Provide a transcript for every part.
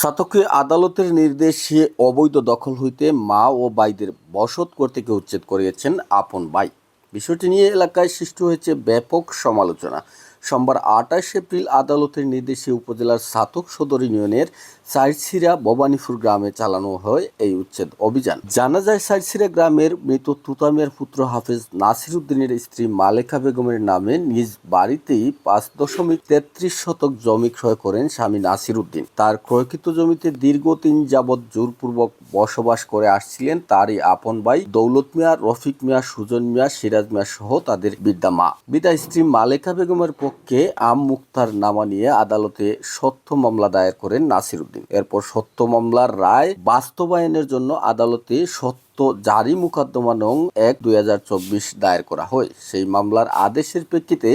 সাতক্ষী আদালতের নির্দেশে অবৈধ দখল হইতে মা ও বাইদের বসত কর্তৃকে উচ্ছেদ করিয়েছেন আপন বাই বিষয়টি নিয়ে এলাকায় সৃষ্টি হয়েছে ব্যাপক সমালোচনা। সোমবার আঠাশ এপ্রিল আদালতের নির্দেশে উপজেলার সাতক সদর ইউনিয়নের সাইরছিরা ভবানীপুর গ্রামে চালানো হয় এই উচ্ছেদ অভিযান। জানা যায় সাইরছিরা গ্রামের মৃত তুতামিয়ার পুত্র হাফেজ নাসির উদ্দিনের স্ত্রী মালেকা বেগমের নামে নিজ বাড়িতেই পাঁচ দশমিক তেত্রিশ শতক জমি ক্রয় করেন স্বামী নাসির উদ্দিন তার ক্রয়কৃত জমিতে দীর্ঘদিন যাবৎ জোরপূর্বক বসবাস করে আসছিলেন তারই আপন ভাই দৌলত মিয়া, রফিক মিয়া, সুজন মিয়া, সিরাজ মিয়া সহ তাদের বিদ্যা মা। বিদা স্ত্রী মালেকা বেগমের পক্ষে আম মুক্তার নামা নিয়ে আদালতে সত্য মামলা দায়ের করেন নাসির উদ্দিন এরপর সত্য মামলার রায় বাস্তবায়নের জন্য আদালতে সত্য জারি মোকদ্দমা নং এক দুই দায়ের করা হয়। সেই মামলার আদেশের প্রেক্ষিতে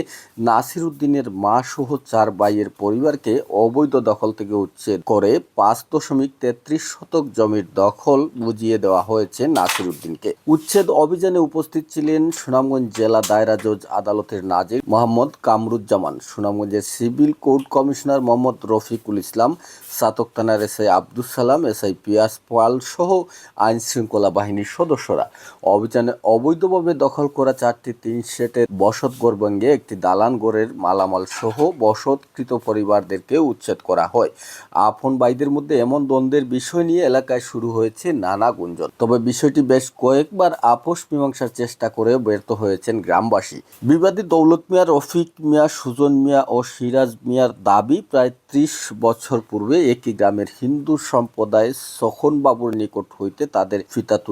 নাসির উদ্দিনের মা সহ চার ভাইয়ের পরিবারকে অবৈধ দখল থেকে উচ্ছেদ করে পাঁচ দশমিক তেত্রিশ শতক জমির দখল বুঝিয়ে দেওয়া হয়েছে নাসির উদ্দিনকে। উচ্ছেদ অভিযানে উপস্থিত ছিলেন সুনামগঞ্জ জেলা দায়রা জজ আদালতের নাজির মোহাম্মদ কামরুজ্জামান, সুনামগঞ্জের civil court commissioner Mohammad Rafiqul Islam, Chhatak থানার এসআই আব্দুল সালাম, এসআই পিয়াস পাল সহ আইন শৃঙ্খলা বাহিনীর সদস্যরা। অভিযানে অবৈধভাবে দখল করা চারটি তিন সেটের বসত গড়ভঙ্গে একটি দালান গড়ের মালামাল সহ বসতকৃত পরিবারদেরকে উচ্ছেদ করা হয়। আপন ভাইদের মধ্যে এমন দ্বন্দ্বের বিষয় নিয়ে এলাকায় শুরু হয়েছে নানা গুঞ্জন। তবে বিষয়টি বেশ কয়েকবার আপোষ মীমাংসার চেষ্টা করে ব্যর্থ হয়েছেন গ্রামবাসী। বিবাদী দৌলত মিয়া রফিক মিয়া, সুজন মিয়া ও সিরাজ মিয়ার দাবি প্রায় ত্রিশ বছর পূর্বে একই গ্রামের হিন্দু সম্প্রদায় সখনবাবুর নিকট হইতে তাদের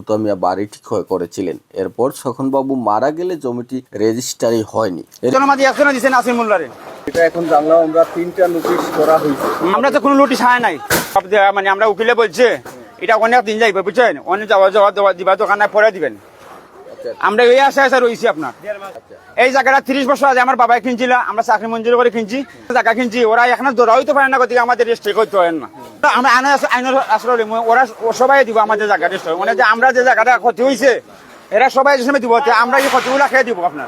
পিতা বাড়ি বাড়িটি ক্ষয় করেছিলেন। এরপর সখনবাবু মারা গেলে জমিটি রেজিস্টারি হয়নি। এটা এখন জানলাম আমরা তিনটা নোটিশ করা হয়েছে। আমরা তো কোনো নোটিশ হয় নাই। মানে আমরা উকিলে বলছে এটা অনেক দিন যাইবে বুঝছেন? অনেক যাওয়া যাওয়া দেওয়া দিবা দোকানে পরে দিবেন। আমরা এই আশা আশা রয়েছি আপনার। এই জায়গাটা তিরিশ বছর আগে আমার বাবাই কিনছিল, আমরা চাকরি মঞ্জুর করে কিনছি। জায়গা কিনছি, ওরা এখানে দৌড়াও তো পারে না, গতিকে আমাদের রেজিস্ট্রি করতে হয় না। আমরা আইনের আস- আইনের আশ্রয়। ওরা সবাই দিব আমাদের জায়গা রেজিস্ট্রি মানে যে আমরা যে জায়গাটা ক্ষতি হয়েছে এরা সবাই সময় দিব আমরা এই ক্ষতিগুলো খেয়ে দিব আপনার?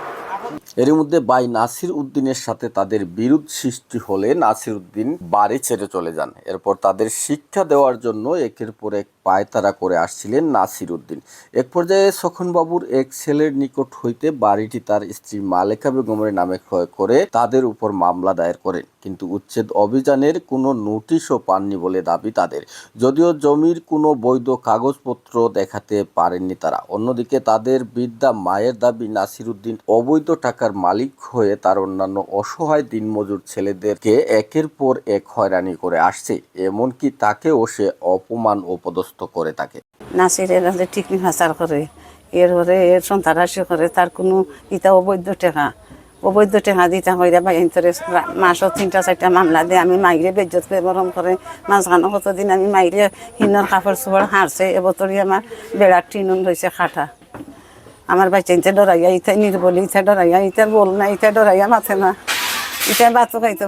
এর মধ্যে বাই নাসির উদ্দিনের সাথে তাদের বিরোধ সৃষ্টি হলে নাসির উদ্দিন বাড়ি ছেড়ে চলে যান। এরপর তাদের শিক্ষা দেওয়ার জন্য একের পর এক পায়তারা করে আসছিলেন নাসির উদ্দিন। এক পর্যায়ে সখনবাবুর এক ছেলের নিকট হইতে বাড়িটি তার স্ত্রী মালেকা বেগমের নামে ক্রয় করে তাদের উপর মামলা দায়ের করেন। কিন্তু উচ্ছেদ অভিযানের কোনো নোটিশও পাননি বলে দাবি তাদের। যদিও জমির কোনো বৈধ কাগজপত্র দেখাতে পারেননি তারা। অন্যদিকে তাদের বিদ্যা মায়ের দাবি, নাসির উদ্দিন অবৈধ টাকার মালিক হয়ে তার অন্যান্য অসহায় দিনমজুর ছেলেদেরকে একের পর এক হয়রানি করে আসছে। এমনকি তাকেও সে অপমান ও পদস্থ করে থাকে নাসিরের যে টিকনি হাসার করে, এর হরে এর সন্তানাসি করে তার কোনো ইটা অবৈধ টাকা অবৈধ টাকা দিতে হইরা বা ইন্তরে মাসও তিনটা চারটা মামলা দিয়ে আমি মাইরে বেজ্জত বেবরম করে মাঝখানো কতদিন আমি মাইরে হিনর কাপড় চোপড় হারছে এবতরি আমার বেড়ার টিনুন রয়েছে খাটা আমার বাচ্চা ইতে ডরাইয়া ইতে নির্বলি ইতে ডরাইয়া ইতে বল না ইতে ডরাইয়া মাথে না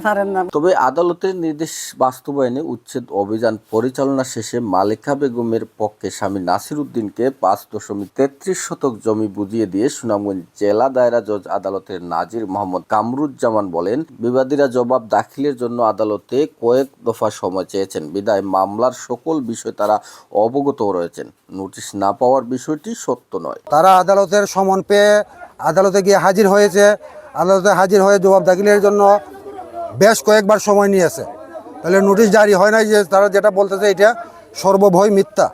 পারেন না। তবে আদালতের নির্দেশ বাস্তবায়নে উচ্ছেদ অভিযান পরিচালনা শেষে মালেকা বেগমের পক্ষে স্বামী নাসির উদ্দিনকে পাঁচ দশমিক তেত্রিশ শতক জমি বুঝিয়ে দিয়ে সুনামগঞ্জ জেলা দায়রা জজ আদালতের নাজির মোহাম্মদ কামরুজ্জামান বলেন বিবাদীরা জবাব দাখিলের জন্য আদালতে কয়েক দফা সময় চেয়েছেন। বিদায় মামলার সকল বিষয় তারা অবগত রয়েছেন। নোটিশ না পাওয়ার বিষয়টি সত্য নয়। তারা আদালতের সমন পেয়ে আদালতে গিয়ে হাজির হয়েছে। আদালতে হাজির হয়ে জবাব দাখিলের জন্য বেশ কয়েকবার সময় নিয়েছে। তাহলে নোটিশ জারি হয় নাই যে তারা যেটা বলতেছে এটা সর্বভয় মিথ্যা।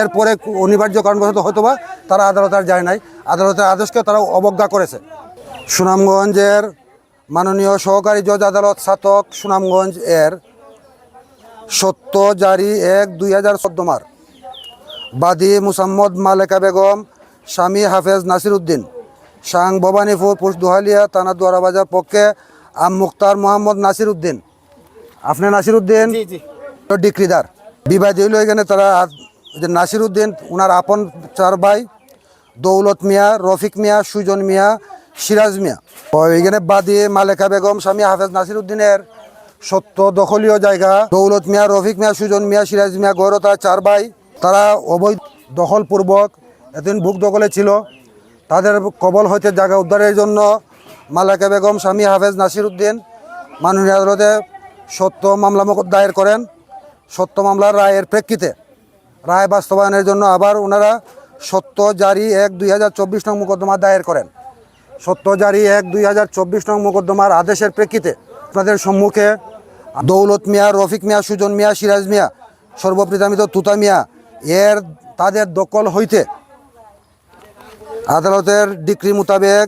এরপরে অনিবার্য কারণবশত হয়তো বা তারা আদালত আর যায় নাই। আদালতের আদেশকে তারা অবজ্ঞা করেছে। সুনামগঞ্জের মাননীয় সহকারী জজ আদালত ছাতক সুনামগঞ্জ এর সত্য জারি এক দুই হাজার চোদ্দ মার। বাদী মুসাম্মদ মালেকা বেগম, স্বামী হাফেজ নাসির উদ্দিন সাং ভবানীপুর পোস্ট দুহালিয়া থানা দুয়ারাবাজার পক্ষে আম মুক্তার মোহাম্মদ নাসির উদ্দিন আপনি নাসির উদ্দিন ডিক্রিদার। বিবাদী হইল এখানে তারা যে নাসির উদ্দিন ওনার আপন চার ভাই দৌলত মিয়া রফিক মিয়া সুজন মিয়া সিরাজ মিয়া। এখানে বাদী মালেকা বেগম স্বামী হাফেজ নাসির উদ্দিনের সত্য দখলীয় জায়গা। দৌলত মিয়া রফিক মিয়া সুজন মিয়া সিরাজ মিয়া গৌর তার চার ভাই তারা অবৈধ দখলপূর্বক এতদিন ভুক দখলে ছিল। তাদের কবল হইতে জায়গা উদ্ধারের জন্য মালাকা বেগম, স্বামী হাফেজ নাসির উদ্দিন, মাননীয় আদালতে সত্য মামলা দায়ের করেন। সত্য মামলার রায়ের প্রেক্ষিতে রায় বাস্তবায়নের জন্য আবার ওনারা সত্য জারি এক দুই হাজার চব্বিশ নং মোকদ্দমা দায়ের করেন। সত্য জারি এক দুই হাজার চব্বিশ নং মোকদ্দমার আদেশের প্রেক্ষিতে আপনাদের সম্মুখে দৌলত মিয়া, রফিক মিয়া, সুজন মিয়া, সিরাজ মিয়া, সর্বপ্রীতামিত তুতা মিয়া, এর তাদের দখল হইতে আদালতের ডিক্রি মোতাবেক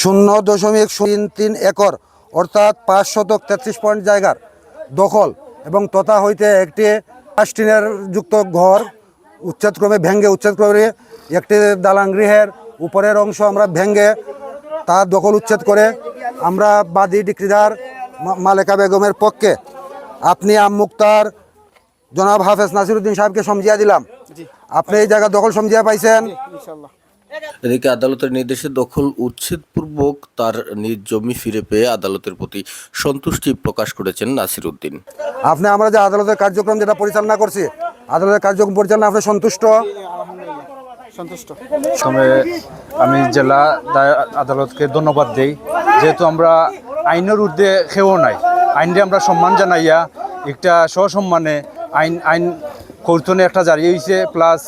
শূন্য দশমিক তিন তিন একর, অর্থাৎ পাঁচ শতক তেত্রিশ পয়েন্ট জায়গার দখল এবং তথা হইতে একটি পাঁচটিনের যুক্ত ঘর উচ্ছেদক্রমে ভেঙ্গে উচ্ছেদ করে একটি দালান গৃহের উপরের অংশ আমরা ভেঙ্গে তার দখল উচ্ছেদ করে আমরা বাদী ডিক্রিদার মালেকা বেগমের পক্ষে। আপনি আম মুক্তার জনাব হাফেজ নাসিরুদ্দিন সাহেবকে সমঝিয়া দিলাম। আপনি এই জায়গা দখল সমঝিয়া পাইছেন। এদিকে আদালতের নির্দেশে দখল উচ্ছেদপূর্বক তার নিজ জমি ফিরে পেয়ে আদালতের প্রতি সন্তুষ্টি প্রকাশ করেছেন নাসির উদ্দিন আপনি আমরা যে আদালতের কার্যক্রম যেটা পরিচালনা করছি আদালতের কার্যক্রম পরিচালনা আপনি সন্তুষ্ট? সময়ে আমি জেলা দায়- আদালতকে ধন্যবাদ দেই। যেহেতু আমরা আইনের ঊর্ধ্বে খেয়েও নাই। আইনরে আমরা সম্মান জানাইয়া একটা সসম্মানে আইন আইন কৌর্তনে একটা জারি হয়েছে প্লাস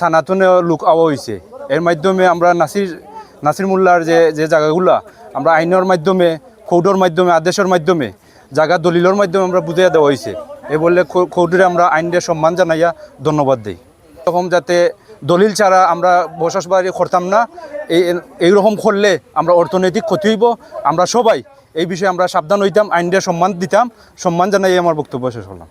থানাতনেও লুক আওয়া হয়েছে এর মাধ্যমে আমরা নাসির নাসির মোল্লার যে যে জায়গাগুলা, আমরা আইনের মাধ্যমে, কৌটোর মাধ্যমে, আদেশের মাধ্যমে, জায়গা দলিলের মাধ্যমে আমরা বুঝিয়ে দেওয়া হয়েছে এ বললে কৌটোরে আমরা আইনরে সম্মান জানাইয়া ধন্যবাদ দিই। এরকম যাতে দলিল ছাড়া আমরা বসবাস বাড়ি করতাম না, এই, এইরকম করলে আমরা অর্থনৈতিক ক্ষতি হইব। আমরা সবাই এই বিষয়ে আমরা সাবধান হইতাম আইনটা সম্মান দিতাম। সম্মান জানাই আমার বক্তব্য শেষ করলাম।